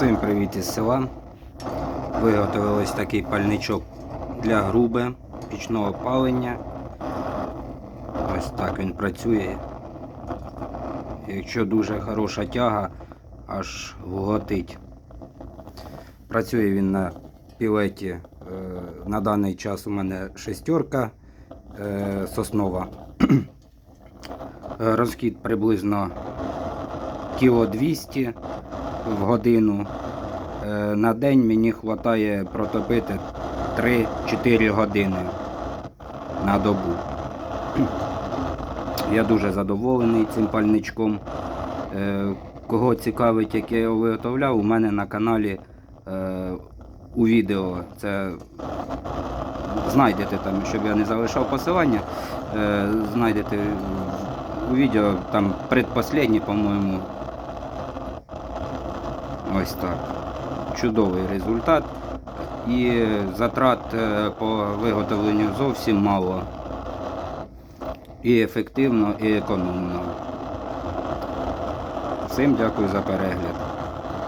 Всім привіт із села. Виготовили ось такий пальничок для груби пічного палення. Ось так він працює. Якщо дуже хороша тяга, аж гуготить. Працює він на пілеті. е, На даний час у мене шестерка е, соснова. Розхід приблизно кіло 200 в годину. Е, На день мені вистачає протопити 3-4 години на добу. Я дуже задоволений цим пальничком. Е, Кого цікавить, як я його виготовляв, у мене на каналі е, у відео це знайдете там, щоб я не залишав посилання. Знайдете у відео там предпоследній, по-моєму, Ось так. Чудовий результат. І затрат е, по виготовленню зовсім мало. І ефективно, і економно. Всім дякую за перегляд.